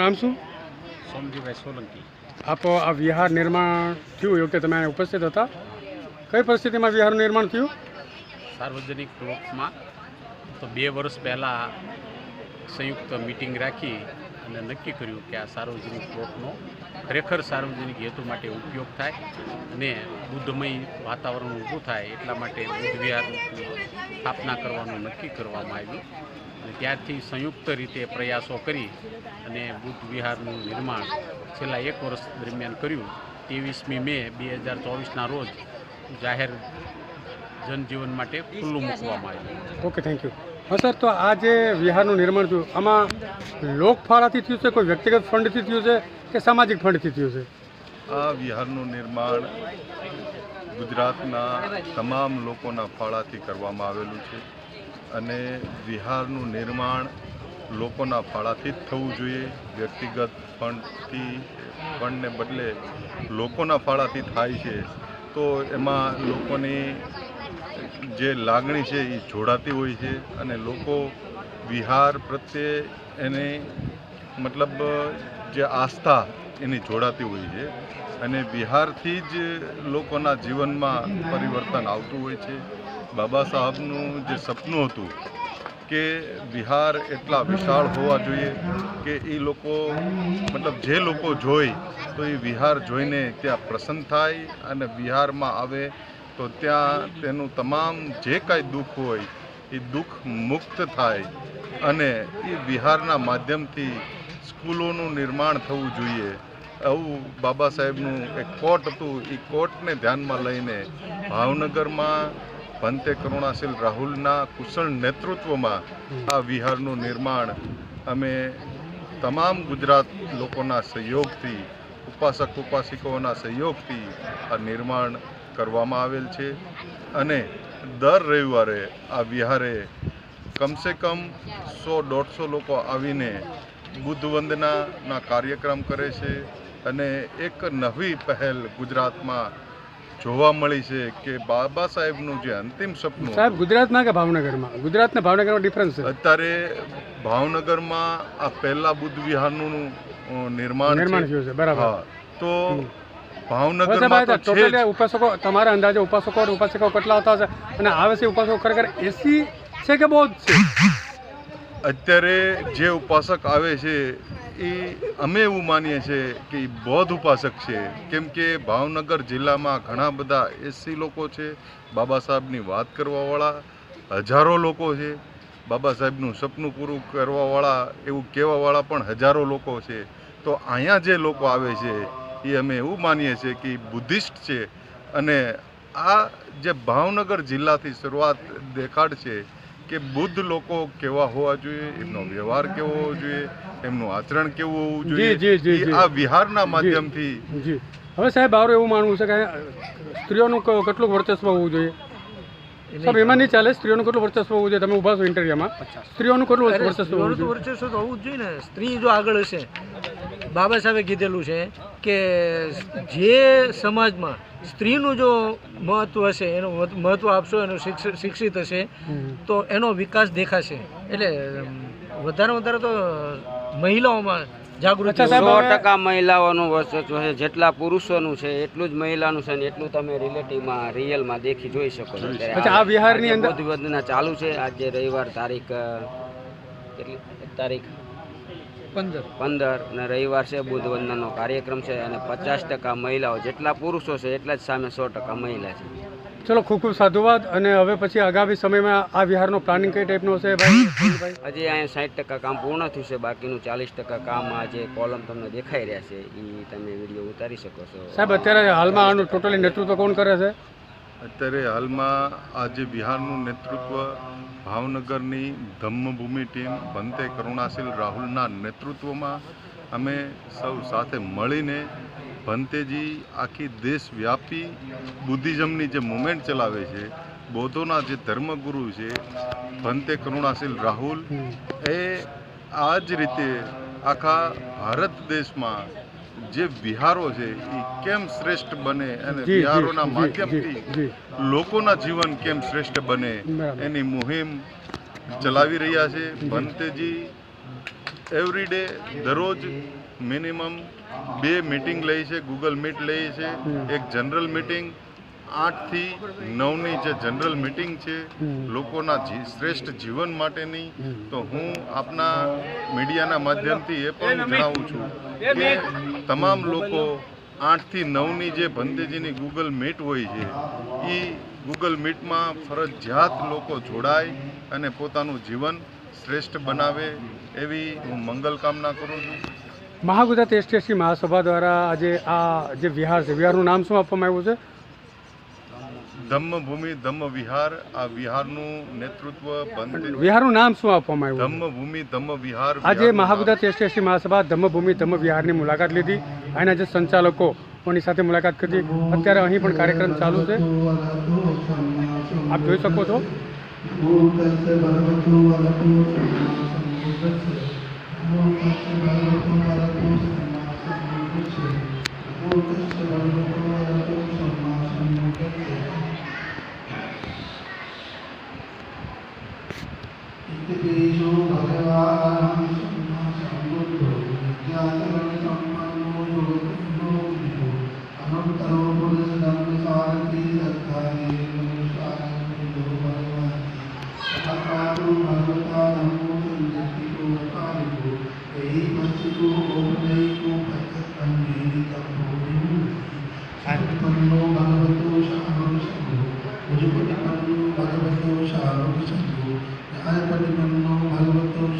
નામ શું? સોમજીભાઈ સોલંકી. આપ આ વિહાર નિર્માણ થયું વખતે તમે અહીં ઉપસ્થિત હતા? કઈ પરિસ્થિતિમાં વિહારનું નિર્માણ થયું? સાર્વજનિક પ્લોટમાં તો બે વર્ષ પહેલાં સંયુક્ત મિટિંગ રાખી અને નક્કી કર્યું કે આ સાર્વજનિક પ્લોટનો ખરેખર સાર્વજનિક હેતુ માટે ઉપયોગ થાય અને બુદ્ધમય વાતાવરણ ઊભું થાય એટલા માટે બુદ્ધ વિહારની સ્થાપના કરવાનું નક્કી કરવામાં આવ્યું. અને ત્યારથી સંયુક્ત રીતે પ્રયાસો કરી અને બુદ્ધ વિહારનું નિર્માણ છેલ્લા એક વર્ષ દરમિયાન કર્યું. ત્રેવીસમી મે બે હજાર ચોવીસના રોજ જાહેર જનજીવન માટે ખુલ્લું મૂકવામાં આવ્યું. ઓકે થેન્ક યુ હા સર તો આ જે વિહારનું નિર્માણ થયું આમાં લોકફાળાથી થયું છે કોઈ વ્યક્તિગત ફંડથી થયું છે કે સામાજિક ફંડથી થયું છે? આ વિહારનું નિર્માણ ગુજરાતના તમામ લોકોના ફાળાથી કરવામાં આવેલું છે. અને વિહારનું નિર્માણ લોકોના ફાળાથી જ થવું જોઈએ. વ્યક્તિગત ફંડથી, ફંડને બદલે લોકોના ફાળાથી થાય છે. તો એમાં લોકોની જે લાગણી છે એ જોડાતી હોય છે અને લોકો વિહાર પ્રત્યે એને મતલબ જે આસ્થા એની જોડાતી હોય છે અને બિહારથી જ લોકોના જીવનમાં પરિવર્તન આવતું હોય છે. બાબા સાહેબનું જે સપનું હતું કે બિહાર એટલા વિશાળ હોવા જોઈએ કે એ લોકો, મતલબ જે લોકો જોઈ, તો એ વિહાર જોઈને ત્યાં પ્રસન્ન થાય અને બિહારમાં આવે, તો ત્યાં તેનું તમામ જે કાંઈ દુઃખ હોય એ દુઃખ મુક્ત થાય અને એ બિહારના માધ્યમથી સ્કૂલોનું નિર્માણ થવું જોઈએ. આવું બાબા સાહેબનું એક કોટ હતું એ કોટને ધ્યાનમાં લઈને ભાવનગરમાં ભંતે કરુણાશીલ રાહુલના કુશળ નેતૃત્વમાં આ વિહારનું નિર્માણ અમે તમામ ગુજરાત લોકોના સહયોગથી ઉપાસક ઉપાસિકોના સહયોગથી આ નિર્માણ કરવામાં આવેલ છે. અને દર રવિવારે આ વિહારે કમસે કમ સો દોઢસો લોકો આવીને બુદ્ધ વંદનાના કાર્યક્રમ કરે છે અને એક નવી પહેલ ગુજરાતમાં જોવા મળી છે કે બાબા સાહેબનું જે અંતિમ સપનું સાહેબ ગુજરાતમાં કે ભાવનગરમાં? ગુજરાતના ભાવનગરમાં ડિફરન્સ છે. અત્યારે ભાવનગરમાં આ પહેલા બુદ્ધ વિહારનું નિર્માણ નિર્માણ થયું છે બરાબર. તો ભાવનગરમાં તો ટોટલી ઉપાસકો તમારા અંદાજે ઉપાસકો અને ઉપાસિકાઓ કેટલા હતા અને આવે છે ઉપાસકો ખરેખર એસી છે કે બહુ જ છે? અત્યારે જે ઉપાસક આવે છે એ અમે એવું માનીએ છીએ કે એ બૌદ્ધ ઉપાસક છે. કેમ કે ભાવનગર જિલ્લામાં ઘણા બધા એસી લોકો છે, બાબા સાહેબની વાત કરવાવાળા હજારો લોકો છે, બાબા સાહેબનું સપનું પૂરું કરવાવાળા એવું કહેવાવાળા પણ હજારો લોકો છે. તો અહીંયા જે લોકો આવે છે, એ અમે એવું માનીએ છીએ કે બુદ્ધિસ્ટ છે. અને આ જે ભાવનગર જિલ્લાથી શરૂઆત દેખાડ છે કે બુદ્ધ લોકો કેવા હોવા જોઈએ એમનો વ્યવહાર કેવો હોવો જોઈએ એમનું આચરણ કેવું હોવું જોઈએ. આ વિહારના માધ્યમથી હવે સાહેબ મારું એવું માનવું છે કે સ્ત્રીઓનું કેટલું વર્ચસ્વ હોવું જોઈએ? સાહેબ એમાં નહીં ચાલે સ્ત્રીઓનું કેટલું વર્ચસ્વ હોવું જોઈએ? તમે ઊભા છો ઇન્ટરવ્યુમાં. સ્ત્રીઓનું કેટલું વર્ચસ્વ હોવું જોઈએ? વર્ચસ્વ તો હોવું જ જોઈએ ને. સ્ત્રી જો આગળ હશે બાબા સાહેબે કીધેલું છે કે જે સમાજમાં સ્ત્રીનું જો મહત્વ હશે એનું મહત્વ- આપશો એનું શિક્ષિત હશે તો એનો વિકાસ દેખાશે. એટલે વધારે વધારે તો મહિલાઓમાં જાગૃતિ સો ટકા મહિલાઓનું વર્ચસ્વ છે. જેટલા પુરુષોનું છે એટલું જ મહિલાનું છે ને એટલું તમે રિલેટિવમાં રિયલમાં દેખી જોઈ શકો છો આ વિહારની અંદર- ચાલુ છે. આજે રવિવાર તારીખ કેટલી? તારીખ. પંદર. પંદર. અને રવિવાર છે બુદ્ધ વંદનનો કાર્યક્રમ છે અને પચાસ ટકા મહિલાઓ જેટલા પુરુષો છે એટલા જ સામે સો ટકા મહિલા છે. ચલો ખૂબ ખૂબ સાધુવાદ અને હવે પછી આગામી સમયમાં આ વિહારનો પ્લાનિંગ કઈ ટાઈપનો હશે ભાઈ? ભાઈ હજી અહીંયા સાઠ ટકા કામ પૂર્ણ થયું છે બાકીનું ચાલીસ ટકા કામ આ જે કોલમ તમને દેખાઈ રહ્યા છે એ તમે વીડિયો ઉતારી શકો છો. સાહેબ અત્યારે હાલમાં આનું ટોટલી નેતૃત્વ કોણ કરે છે? અત્યારે હાલમાં આ જે બિહારનું નેતૃત્વ ભાવનગરની ધમ્મભૂમિ ટીમ ભંતે કરુણાશીલ રાહુલના નેતૃત્વમાં અમે સૌ સાથે મળીને ભંતેજી આખી દેશવ્યાપી બુદ્ધિઝમની જે મુમેન્ટ ચલાવે છે, બૌદ્ધોના જે ધર્મગુરુ છે, ભંતે કરુણાશીલ રાહુલ, એ આ જ રીતે આખા ભારત દેશમાં જે વિહારો છે એ કેમ શ્રેષ્ઠ બને અને વિહારોના માધ્યમથી. લોકોના જીવન કેમ શ્રેષ્ઠ બને એની મુહિમ ચલાવી રહ્યા છે. ભંતેજી એવરી ડે દરરોજ મિનિમમ બે મિટિંગ લઈ છે ગૂગલ મીટ લઈ છે એક જનરલ મિટિંગ આઠથી નવની જે જનરલ મિટિંગ છે લોકોના શ્રેષ્ઠ જીવન માટેની તો હું આપના મીડિયાના માધ્યમથી એ પણ જણાવું છું કે તમામ લોકો આઠથી નવની જે ભંતેજીની ગૂગલ મીટ હોય છે એ ગૂગલ મીટમાં ફરજિયાત લોકો જોડાય અને પોતાનું જીવન શ્રેષ્ઠ બનાવે એવી હું મંગલ કામના કરું છું. મહાગુજરાત એસટીએસસી મહાસભા દ્વારા આજે આ જે વિહાર છે વિહારનું નામ શું આપવામાં આવ્યું છે? ધમ્મભૂમિ ધમ્મ વિહાર આ વિહારનું નેતૃત્વ વિહારનું નામ શું આપવામાં આવ્યું? ધમ્મભૂમિ ધમ્મ વિહાર આજે મહાબુદ્ધા તેજસ્વી મહાસભા ધમ્મભૂમિ ધમ્મ વિહારની મુલાકાત લીધી અને જે સંચાલકો કોની સાથે મુલાકાત કરી. અત્યારે અહીં પણ કાર્યક્રમ ચાલુ છે. આપ જોઈ શકો છો. Thank you. भगवान् सम्मा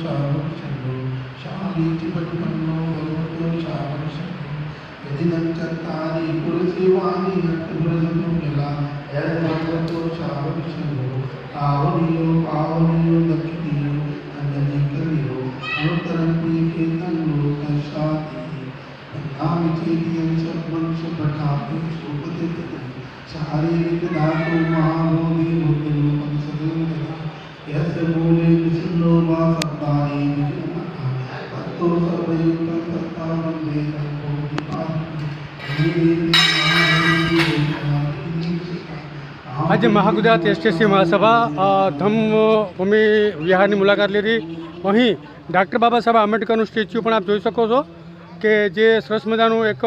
सर्वं शरणो शामीति परिपन्नो भगवतो शारं शरणो यदि नक्षत्राणि पुरसेवानि नटपुरसतो मिला यद् भगवतो शारं शरणो पावनीयो पावनीयो दक्षिणीयो अन्यनेकरियो अनुत्तरं निकेतं लोकशाति नाम चेतियं सर्वं सुपठापि सुपतितम् शारीरिकधातु महाबोधि बुद्धिरूपं सदैव यस्य मूल तत्तो सर्वयुक्तं सत्ता वन्दे આજે મહાગુજરાત એસટીએસસી મહાસભા અ, ધમ્મભૂમિ વિહારની મુલાકાત લીધી અહીં ડૉક્ટર બાબા સાહેબ આંબેડકરનું સ્ટેચ્યુ પણ આપ જોઈ શકો છો કે જે સરસ મજાનું એક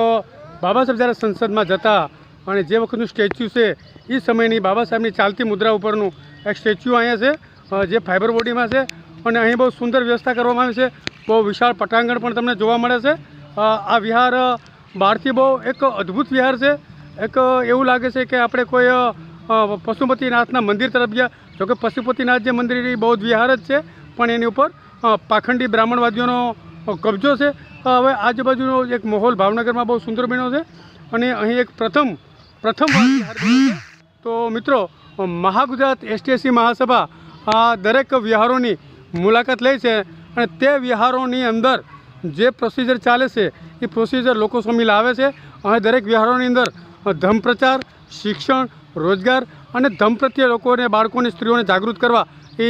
બાબા સાહેબ જ્યારે સંસદમાં જતા અને જે વખતનું સ્ટેચ્યુ છે એ સમયની બાબા સાહેબની ચાલતી મુદ્રા ઉપરનું એક સ્ટેચ્યુ અહીંયા છે અ, જે ફાઇબર બોડીમાં છે અને અહીં બહુ સુંદર વ્યવસ્થા કરવામાં આવી છે બહુ વિશાળ પટાંગણ પણ તમને જોવા મળે છે. આ વિહાર બહારથી બહુ એક અદ્ભુત વિહાર છે. એક એવું લાગે છે કે આપણે કોઈ પશુપતિનાથના મંદિર તરફ ગયા. જોકે પશુપતિનાથ જે મંદિર એ બૌદ્ધ વિહાર જ છે. પણ એની ઉપર પાખંડી બ્રાહ્મણવાદીઓનો કબજો છે. હવે આજુબાજુનો એક માહોલ ભાવનગરમાં બહુ સુંદર બન્યો છે. અને અહીં એક પ્રથમ પ્રથમ તો મિત્રો, મહાગુજરાત એસટીએસસી મહાસભા આ દરેક વિહારોની મુલાકાત લે છે. અને તે વિહારોની અંદર જે પ્રોસિજર ચાલે છે, એ પ્રોસિજર લોકો સામે લાવે છે. અને દરેક વિહારોની અંદર ધર્મ પ્રચાર, શિક્ષણ, રોજગાર અને ધર્મ પ્રત્યે લોકોને, બાળકોને, સ્ત્રીઓને જાગૃત કરવા એ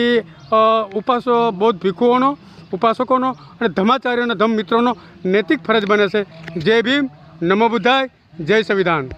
ઉપાસો બૌદ્ધ ભિખુઓનો, ઉપાસકોનો અને ધર્માચાર્યોના, ધર્મ મિત્રોનો નૈતિક ફરજ બને છે. જય ભીમ, નમો બુદ્ધાય, જય સંવિધાન.